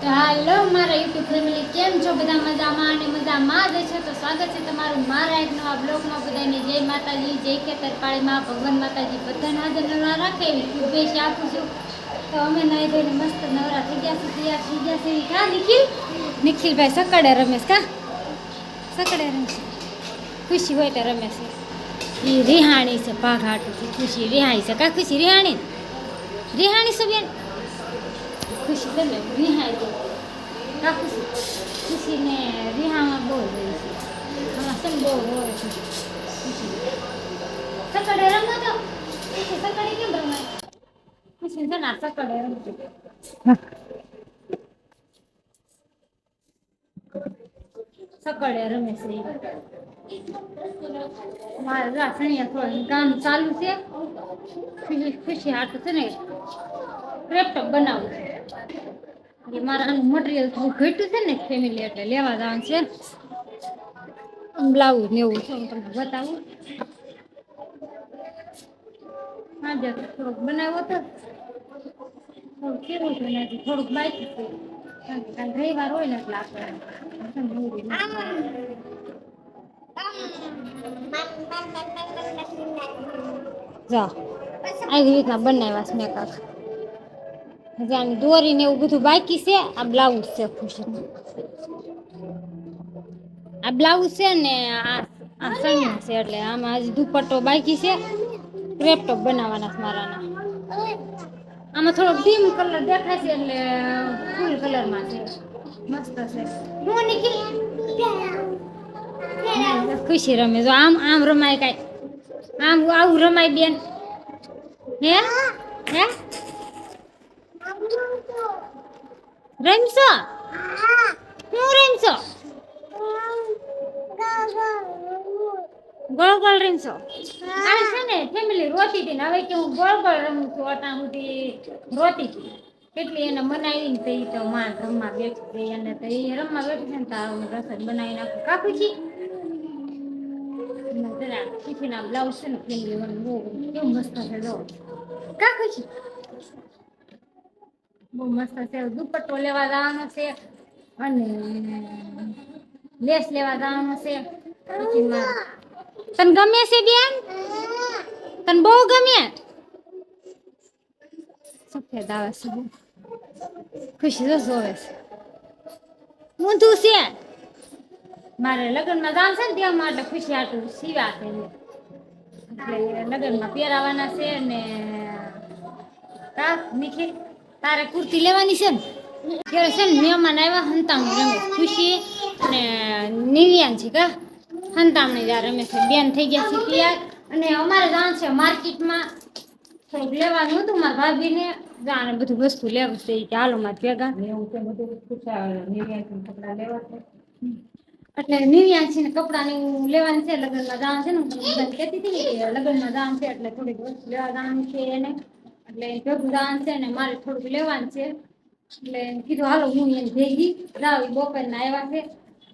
તો હાલો, મારા YouTube family, કેમ છો? બધા મજામાં અને મજામાં જ છે? તો સ્વાગત છે તમારું મારા એક નવા બ્લોગમાં. બધાને જય માતાજી, જય ખેતરપાળીમાં. ભગવાન માતાજી બધાને હાજર નવરા રાખે એવી શુભેચ્છા આપું છું. તો અમે નાઈ ધોઈને મસ્ત નવરા થઈ ગયા છે તૈયાર થઈ ગયા છે કા નિખિલ? નિખિલભાઈ સકડે રમેશ કા? સકડે રમેશ. ખુશી હોય તો રમેશ. એ રિહાણી છે પાઘાટું ખુશી, રિહાણી છે કા? ખુશી, રિહાણી? રિહાણી છે બેન? ખુશી ગમે રિહાઈ દો. કા ખુશી. ખુશીને રિહામાં બહુ હોય છે. આમાં સમ બહુ હોય છે. ખુશી. સકડે રમો તો. સકડે કેમ રમાય? ખુશી છે ને આ સકડે રમજો. સકડે રમે છે. મારે કામ ચાલુ છે. ખુશી ખુશી છે ને લેપટોપ બનાવું છે. એ મારા આનું થોડું ઘટ્યું છે ને ફેમિલી એટલે લેવા જવાનું છે. બ્લાઉઝ ને એવું છે, હું તમને બતાવું. આજે થોડુંક બનાવ્યો હતો થોડુંક કેવું છે થોડુંક બાકી રવિવાર હોય ને એટલે આપણે જો, આવી રીતના બનાવ્યા છે મેં કાંક. હજી આની દોરી ને એવું બધું બાકી છે, આ બ્લાઉઝ છે ખુશી. આ બ્લાઉઝ છે ને આ આ છે એટલે આમાં હજી દુપટ્ટો બાકી છે ક્રેપટોપ બનાવવાના છે મારાના. આમાં થોડોક ડીમ કલર દેખાય છે એટલે ફૂલ કલરમાં છે. મસ્ત છે. ખુશી રમે. જો આમ આમ રમાય કાંઈ. આમ આવું રમાય બેન. હે? હે? રમશો? હું રમશો? ગોળ ગોળ રમશો? આ છે ને ફેમિલી રોતી હતી ને હવે કે હું ગોળ ગોળ રમું છું અટાણ સુધી. રોતી હતી. કેટલી એને બનાવીને તો એ તો માં રમવા બેઠી ગઈ અને તો એ રમવા બેઠી છે ને તો રસોઈ બનાવી નાખું. કાપી છી દુપટ્ટો લેવા જવાનો છે અને લેસ લેવા જવાનો છે તને ગમે છે બેન તને બહુ ગમે સફેદ આવે છે ખુશી તો જોવે છે ઊંધું છે મારે લગ્નમાં ગામ છે ને ત્યાં માટે ખુશી આટલું સીવા છે એટલે લગ્નમાં પહેરાવાના છે ને નિખિલ તારે કુર્તી લેવાની છે ને? ત્યારે છે ને મહેમાન આવ્યા, હંતામણી રમે. ખુશી અને નિવ્યાન છે કા? હંતામણી જ્યાં રમે છે. બેન થઈ ગયા છે તૈયાર. અને અમારે જાણ છે માર્કેટમાં થોડુંક લેવાનું હતું મારા ભાભીને. જાણે બધું વસ્તુ લેવું છે. ઈ કે હાલો લેવા ભેગા એટલે નિવ્યાંશી છે ને કપડાની લેવાનું છે લગ્નમાં જવાનું છે ને હું બધાને કહેતી હતી કે લગ્નમાં જવાનું છે એટલે થોડીક વસ્તુ લેવા જવાનું છે એને એટલે ભેગું જવાનું છે ને મારે થોડુંક લેવાનું છે એટલે કીધું હાલો હું એને ભેગી ઈ બપોરના આવ્યા છે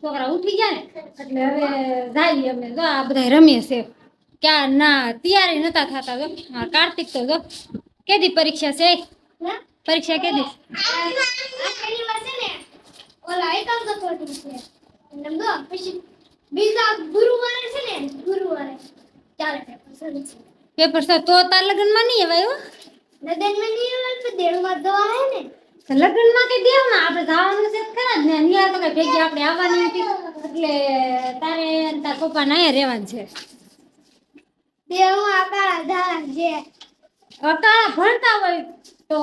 છોકરા ઉઠી ગયા ને એટલે હવે જઈએ અમે જો આ બધા રમીએ છે ક્યાં ના તૈયારી નતા થતા જો કાર્તિક તો જો કેદી પરીક્ષા છે પરીક્ષા કેદી બીજા ગુરુવારે છે ને ગુરુવારે ચાલે તો તાર લગ્નમાં નહીં અવાય હો. લગનમાં નહીં આવે તો દેડમાં દવા હે ને લગ્નમાં કે દેવ ના આપણે જવાનું છે ખરા ને. અહીંયા તો કઈ ભેગી આપણે આવવાની હતી એટલે તારે તાર પપ્પા ના રહેવાનું છે. દેડમાં આકાળ ધારા છે અકાળા ભણતા હોય તો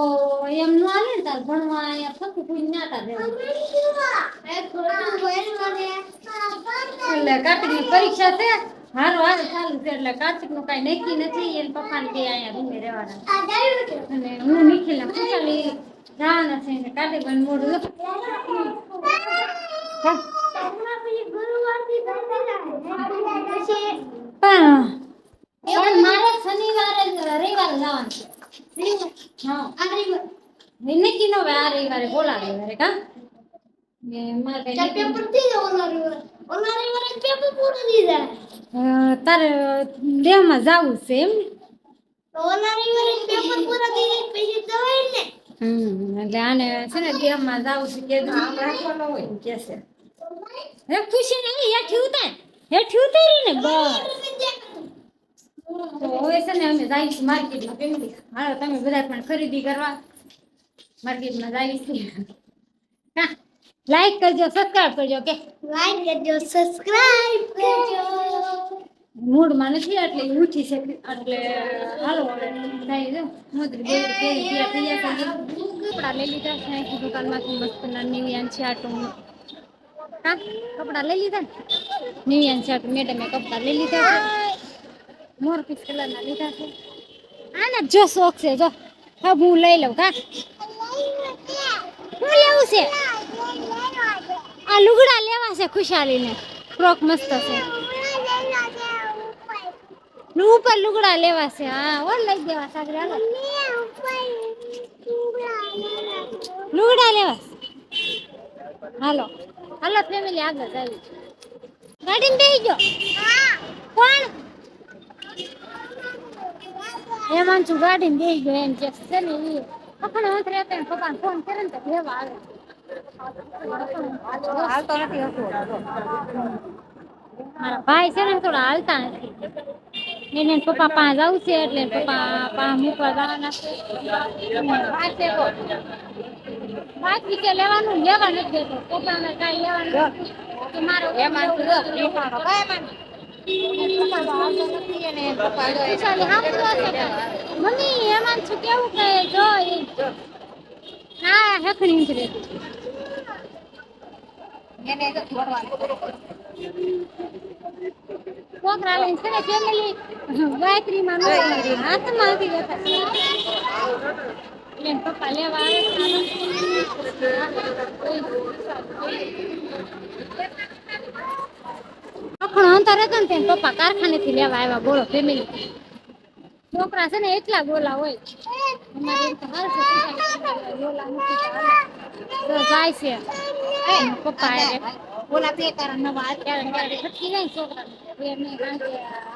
એમ નું હાલે ને તાર ભણવા અહીંયા ફકું કોઈ ના તાર એ ખોટું બોલવા દે એટલે કાર્તિકની પરીક્ષા છે. હારો હાલ ચાલુ છે એટલે કાર્તિકનું કઈ નક્કી નથી. એને પપ્પાને બે અહીંયા રૂમે રહેવાના અને હું નિખિલને ખુશાલી જવાના છે ને મોઢું પણ પણ મારે શનિવારે રવિવારે જવાનું છે. હા. નક્કી નો આ રવિવારે બોલાવે કા? મારે પેપરથી જવાનું રવિવારે. ઓલા રવિવારે પેપર પૂરું તારે દેહમાં જવું છે એમ? ને? પેપર પૂરા પછી ને. એટલે આને છે ને ગેમમાં જાવું છે કે આમ રાખવાનો હોય કે છે? હે ખુશી નહીં હેઠી ઉતાર. હેઠી ઉતારી ને બસ. તો હવે છે ને અમે જઈશું માર્કેટમાં ફેમિલી હાલો તમે બધા પણ ખરીદી કરવા. માર્કેટમાં જઈશું હા. લાઈક કરજો સબસ્ક્રાઇબ કરજો કે લાઈક કરજો સબસ્ક્રાઇબ કરજો મૂડમાં નથી એટલે ઈ ઉઠી છે એટલે હાલો હવે થઈ જો મોદરી બોદરી પહેરી તૈયાર થઈ ગયા છે કપડા લઈ લીધા છે અહીંથી દુકાનમાંથી મસ્ત ના નિવિયાન છે આટું હા કપડા લઈ લીધા ને નિવિયાન છે આટું મેડમે કપડા લઈ લીધા છે મોર પીસ કલરના લીધા છે આને જો શોખ છે જો હવે હું લઈ લઉં કા હું લેવું છે આ લુગડા લેવા છે ખુશાલીને. ફ્રોક મસ્ત છે. ઉપર લુગડા લેવા છે. હા ઓર લઈ દેવા સાગરે લુગડા લેવા હાલો. હાલો ફેમિલી આગળ જાવી ગાડીમાં બેસી ગયો? કોણ? છું ગાડીમાં બેસી ગયો, એમ છે ને ઈ. પપ્પાને હાથ રહેતા ને પપ્પાને ફોન કરે ને તો લેવા આવે. હાલતો નથી મારા ભાઈ છે ને થોડા હાલતા નથી. એને પપ્પા પાંચ છે એટલે પપ્પા પાસે મૂકવા જવાના છે. લેવાનું લેવા નથી દેતો. પપ્પાને કાંઈ લેવાનું. એમાં. મમ્મી એમાં છું કેવું કે જો ના હેખણી ઉતરે છોકરા લઈને છે ને ફેમિલી ગાયત્રીમાં નો હાથમાં હતી. રહેતા પપ્પા લેવા આવે અંતર હતો ને પપ્પા કારખાને થી લેવા આવ્યા બોલો ફેમિલી છોકરા છે ને એટલા ગોલા હોય. અમારે જાય છે. પપ્પા નવા એમને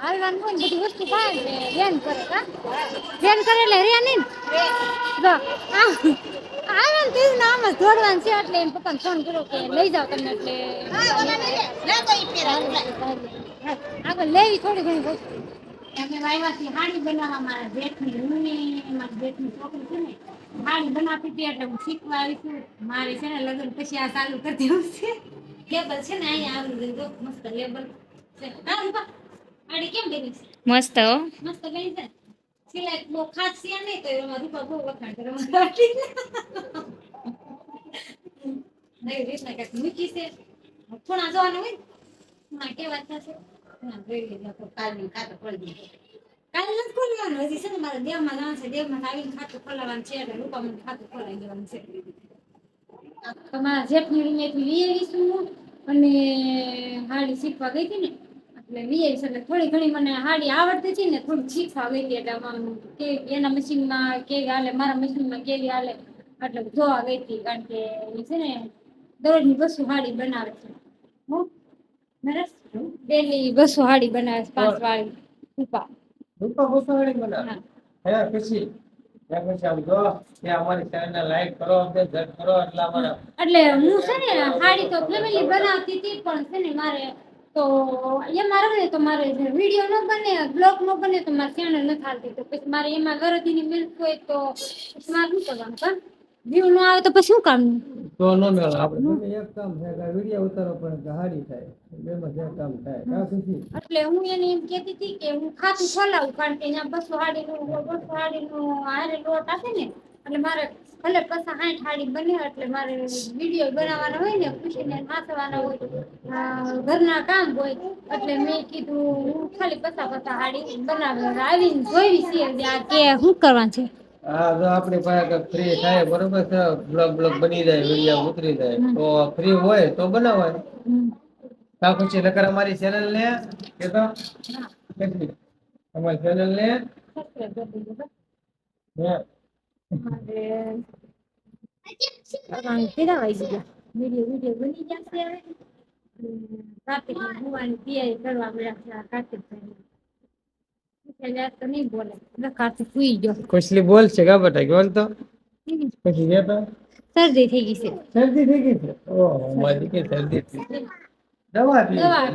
હાલવાનું હોય બધી વસ્તુ ખાય ને વેન કરે કા વેન કરે એટલે રે નહીં? જો આ આવે ને તેજ આમ જ દોડવાનું છે એટલે એમ પપ્પાને ફોન કર્યો કે લઈ જાઓ તમને એટલે આગળ લેવી થોડી ઘણી વસ્તુ અમે વાયવાથી હાડી બનાવવા મારા જેઠની મારા જેઠની છોકરી છે ને હાડી બનાવતી હતી એટલે હું શીખવા આવી છું. મારે છે ને લગ્ન પછી આ ચાલુ કરી દેવું છે. લેબલ છે ને અહીંયા આવી ગયું મસ્ત લેબલ છે. હા રૂપા હાડી કેમ બની છે? મસ્ત હો. મસ્ત બની છે? સિલાઈ બહુ ખાસ છે નહીં તો એમાં રૂપા બહુ વખાણ કરે હાડીને. રીતના કંઈક મૂકી છે. થોડા જોવાનું હોય ના થોડા કેવા થશે. મારે દેવમાં આવીને ખાતું ખોલાવવાનું છે એટલે રૂપામાં અને હાડી શીખવા ગઈ હતી ને. એટલે વી આવીશ એટલે થોડી ઘણી મને હાડી આવડતી હતી ને થોડી શીખવા ગઈ હતી એટલે કે એના મશીનમાં કેવી હાલે મારા મશીનમાં કેવી હાલે. એટલે જોવા ગઈ હતી કારણ કે છે ને દરરોજની વસ્તુ હાડી બનાવે છે. ડેલી બસો હાડી બનાવે પાંચ વાળી રૂપા. રૂપા બનાવે. હે. એટલે હું છે ને હાડી તો ફેમિલી બનાવતી હતી પણ છે ને મારે તો એમાં મારે તો મારે વીડિયો ન બને બ્લોગ ન બને તો મારે ચેનલ ન ચાલતી તો પછી મારે એમાં ગરદીની મિલ્ક હોય તો મારું શું કરવાનું વ્યૂ નો આવે તો પછી શું કામનું તો ન મેળ આપણે એક કામ છે કે વિડિયો ઉતારો પણ હારી થાય. બેમાં જે કામ થાય કા એટલે હું એને એમ કહેતી હતી કે હું ખાતું ખોલાવું કારણ કે અહીંયા બસો હાડીનું બસો હાડીનું હારે લોટ આપે ને એટલે મારે ભલે પસા સાઠ હાડી બને એટલે મારે વીડિયો બનાવવાનો હોય ને ખુશીને નાચવાના હોય. ઘરના કામ હોય એટલે મેં કીધું હું ખાલી પસા પસા હાડી બનાવી આવીને જોઈ છે કે શું કરવાનું છે? હા જો આપણી પાસે ફ્રી થાય, બરોબર છે? બ્લોગ બ્લોગ બની જાય, વીડિયો ઉતરી જાય. તો ફ્રી હોય તો બનાવવાનું. કાકુ છે નકર અમારી ચેનલ ને કે તો કેટલી અમારી ચેનલ ને? કાર્તિક કરવા મળ્યા છે તો નહીં બોલે ગયો છે કા બટા બોલ તો પછી જતા શરદી થઈ ગઈ છે શરદી થઈ ગઈ છે ઓહો મારી કે શરદી થઈ દવા પી દવા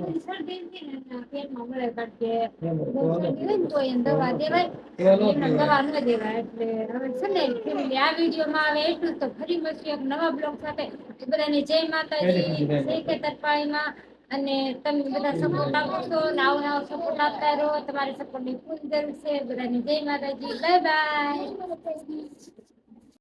પી શરદી હતી ને પેટમાં મળે કારણ કે એમ બહુ તો શરદી હોય ને તો એને દવા દેવાય પેલો દવા ન દેવાય એટલે હવે છે ને family આ વિડીયોમાં આવે એટલું તો ફરી મળશું એક નવા બ્લોગ સાથે તો બધાને જય માતાજી જય કેતરપાળીમાં અને તમે બધા સપોર્ટ આપો છો, નાવ નવો સપોર્ટ આપતા રહો, તમારી સપોર્ટની ખૂબ જરૂર છે. બધાની જય માતાજી. Bye bye